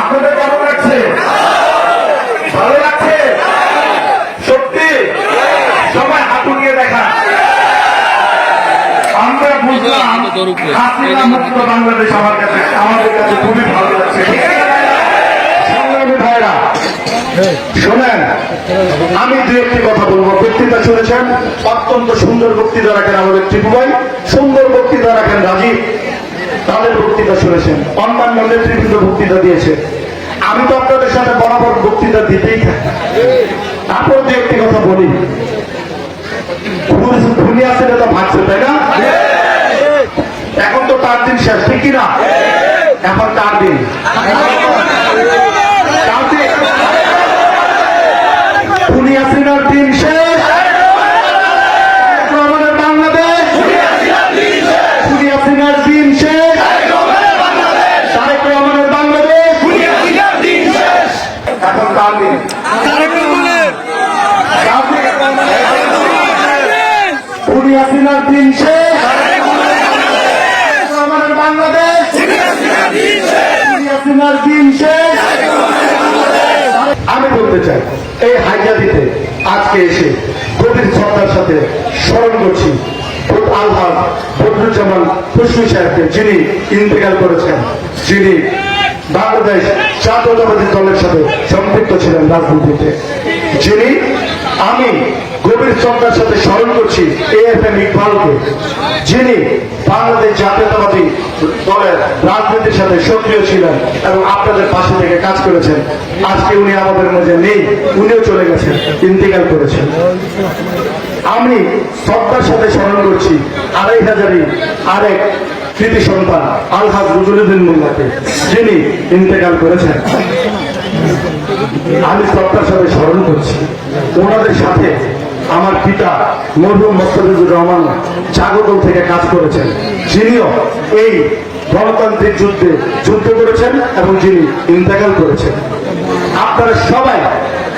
আপনাদের কেমন লাগছে? ভালো লাগছে? সত্যি? সবাই হাঁটু নিয়ে দেখা আমরা বুঝলাম হাসিনা মুক্ত বাংলাদেশ আমার কাছে, আমাদের কাছে খুবই ভালো লাগছে। ভাইরা শোনেন, আমি দু একটি কথা বলব। বক্তৃতা শুনেছেন? অত্যন্ত সুন্দর বক্তৃতা রাখেন আমাদের টিপু সুন্দর বক্তৃতা রাখেন রাজীব। তাদের বক্তৃতা শুনেছেন, অন্যান্য নেতৃবৃন্দ বক্তৃতা দিয়েছে। আমি তো আপনাদের সাথে বরাবর বক্তৃতা দিতেই থাকি। তারপর দু একটি কথা বলি। দুনিয়া ভাগছে তাই না? এখন তো তার দিন শেষ, ঠিক কিনা? এখন তার দিন। তার দিন খুনি হাসিনার দিন শেষ আমাদের বাংলাদেশ খুনি হাসিনার দিন শেষ তারেক রহমানের বাংলাদেশ কার দিন শেষ। রহমানের বাংলাদেশ। খুনি হাসিনার দিন শেষ। আমি বলতে চাই, এই হাইজাদিতে আজকে এসে গভীর শ্রদ্ধার সাথে স্মরণ করছি আলহাজ বদরুজ্জামান খুশবু সাহেবকে, যিনি ইন্তেকাল করেছেন, যিনি বাংলাদেশ জাতীয়তাবাদী দলের সাথে সম্পৃক্ত ছিলেন রাজনীতিতে। যিনি আমি গভীর শ্রদ্ধার সাথে স্মরণ করছি এ এফ এম ইকবালকে। যিনি বাংলাদেশ জাতীয়তাবাদী দলের রাজনীতির সাথে সক্রিয় ছিলেন এবং আপনাদের পাশে থেকে কাজ করেছেন। আজকে উনি আমাদের মধ্যে নেই, উনিও চলে গেছেন, ইন্তিকাল করেছেন। আমি শ্রদ্ধার সাথে স্মরণ করছি আড়াই হাজারই আরেক কৃতি সন্তান আলহাজ রুজুলুদ্দিন মোল্লাকে যিনি ইন্তেকাল করেছেন। আমি শ্রদ্ধার সাথে স্মরণ করছি। ওনাদের সাথে আমার পিতা মরহুম মোস্তাফিজুর রহমান জাগদল থেকে কাজ করেছেন। যিনিও এই গণতান্ত্রিক যুদ্ধে যুদ্ধ করেছেন এবং যিনি ইন্তেকাল করেছেন। আপনারা সবাই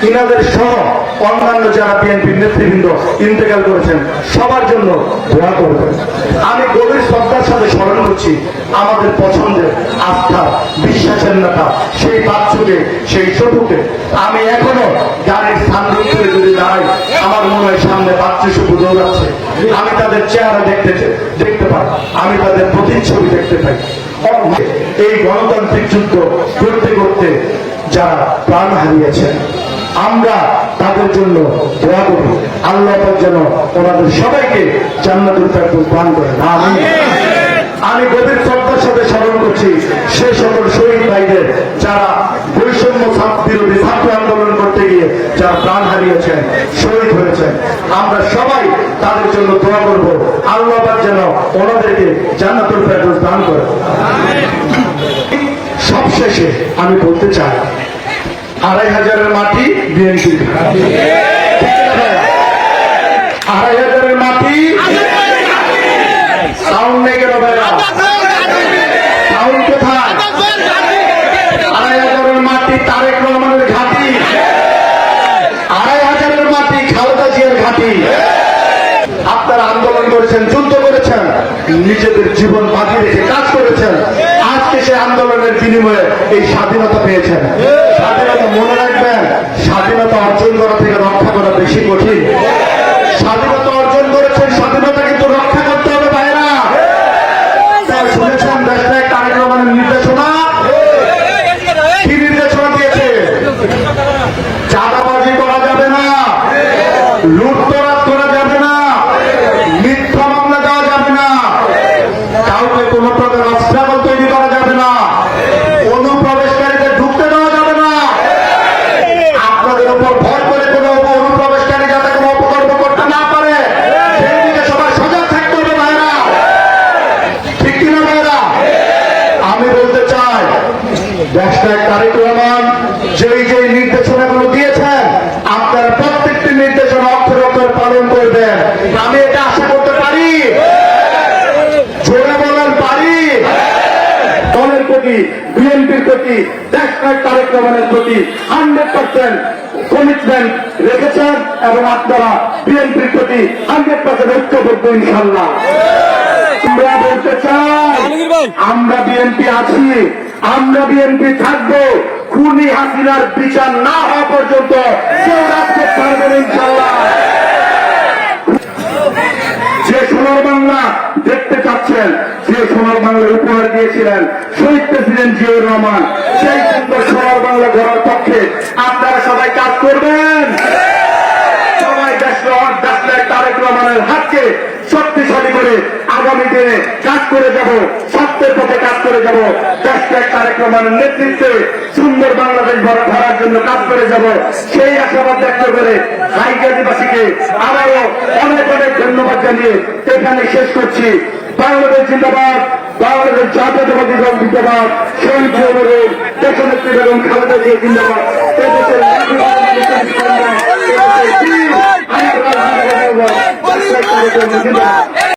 ইনাদের সহ অন্যান্য যারা বিএনপির নেতৃবৃন্দ ইন্তেকাল করেছেন, সবার জন্য দোয়া করবেন। আমি গভীর শ্রদ্ধার সাথে স্মরণ করছি, আমাদের পছন্দের আস্থা, বিশ্বাসের নেতা, সেই বাচ্চুকে, সেই চটুকে আমি এখনও গাড়ির সামনে উঠে যদি দাঁড়াই, আমার মনে হয় সামনে বাচ্চু শুধু দৌড়াচ্ছে। আমি তাদের চেহারা দেখতে দেখতে পাই। আমি তাদের প্রতিচ্ছবি দেখতে পাই এই গণতান্ত্রিক যুদ্ধ করতে করতে যারা প্রাণ হারিয়েছেন আমরা তাদের জন্য দোয়া করি আল্লাহ যেন ওনাদের সবাইকে জান্নাতুল ফেরদৌস দান করেন। আমিন। আমি গভীর শ্রদ্ধার সাথে স্মরণ করছি সে সকল শহীদ ভাইদের যারা বৈষম্য বিরোধী ছাত্র আন্দোলন করতে গিয়ে যারা প্রাণ হারিয়েছেন, শহীদ হয়েছেন, আমরা সবাই তাদের জন্য দোয়া করব। আল্লাহ পাক যেন ওনাদেরকে জান্নাতুল ফেরদৌস দান করে সবশেষে আমি বলতে চাই আড়াই হাজারের মাটি বিএনপি আড়াই হাজারের মাটি। সাউন্ড নেই কেন ভাইরা সাউন্ড কোথায়? আড়াই হাজারের মাটি তারেক রহমানের ঘাটি। আড়াই হাজারের মাটি খালেদা জিয়ার ঘাটি। আপনারা আন্দোলন করেছেন, যুদ্ধ করেছেন, নিজেদের জীবন বাজি রেখে কাজ করেছেন আজকে সে আন্দোলনের বিনিময়ে এই স্বাধীনতা পেয়েছেন। স্বাধীনতা মনে রাখবেন, স্বাধীনতা অর্জন করা থেকে রক্ষা করা বেশি কঠিন। স্বাধীনতা অর্জন করেছেন, স্বাধীনতা কিন্তু রক্ষা করতে হবে তাই শুনেছেন দেশটা এক তারেক রহমানের নির্দেশনা? কি নির্দেশনা দিয়েছে? চাঁদাবাজি করা যাবে না লুটতরাজ করা যাবে না মিথ্যা মামলা দেওয়া যাবে না কাউকে কোন প্রকার অবস্ট্রাগল তৈরি করা যাবে না অনুপ্রবেশকারীদের ঢুকতে দেওয়া যাবে না আপনাদের উপর ভয় করে কোন অনুপ্রবেশকারী যাতে কোনো অপকর্ম করতে না পারে সেই দিকে সবাই সজাগ থাকতে হবে ভাইরা ঠিক কিনা ভাইরা আমি বলতে চাই দেশটা তারেক রহমান যেই যেই নির্দেশনাগুলো দিয়েছেন আপনারা প্রত্যেকটি নির্দেশনা অক্ষর অক্ষর পালন করবেন। আমি এটা আশা করতে পারি। জোরে বলার পারি। দলের প্রতি বিএনপির প্রতি দেশটার তারেক রহমানের প্রতি হান্ড্রেড পার্সেন্ট কমিটমেন্ট রেখেছেন এবং আপনারা বিএনপির প্রতি হান্ড্রেড পার্সেন্ট ঐক্যবদ্ধ ইনশাল্লাহ আমরা বলতে চাই আমরা বিএনপি আছি। আমরা বিএনপি থাকব, খুনি হাসিনার বিচার না হওয়া পর্যন্ত কেউ রাখতে পারবে ইনশাল্লাহ যে সোনার বাংলা দেখতে চাচ্ছেন, যে সোনার বাংলা উপহার দিয়েছিলেন, শহীদ প্রেসিডেন্ট জিয়াউর রহমান, সেই সুন্দর সোনার বাংলা গড়ার পক্ষে আপনারা সবাই কাজ করবেন। সবাই দেশ তারেক রহমানের হাতকে শক্তিশালী করে আগামী দিনে কাজ করে যাব সত্যের পথে কাজ করে যাব দেশের তারেক রহমানের নেতৃত্বে সুন্দর বাংলাদেশ ধরার জন্য কাজ করে যাব। সেই আশাবাদ ব্যক্ত করে হাইগাদিবাসীকে আবারও অনেক অনেক ধন্যবাদ জানিয়ে এখানে শেষ করছি। বাংলাদেশ জিন্দাবাদ, বাংলাদেশ জাতীয়তাবাদী দল জিন্দাবাদ, শহীদ অনুরোধ দেশনেত্রী বেগম খালেদা জিয়া জিন্দাবাদ। এদেশের বীর, আমার রাজনীতি জিন্দাবাদ।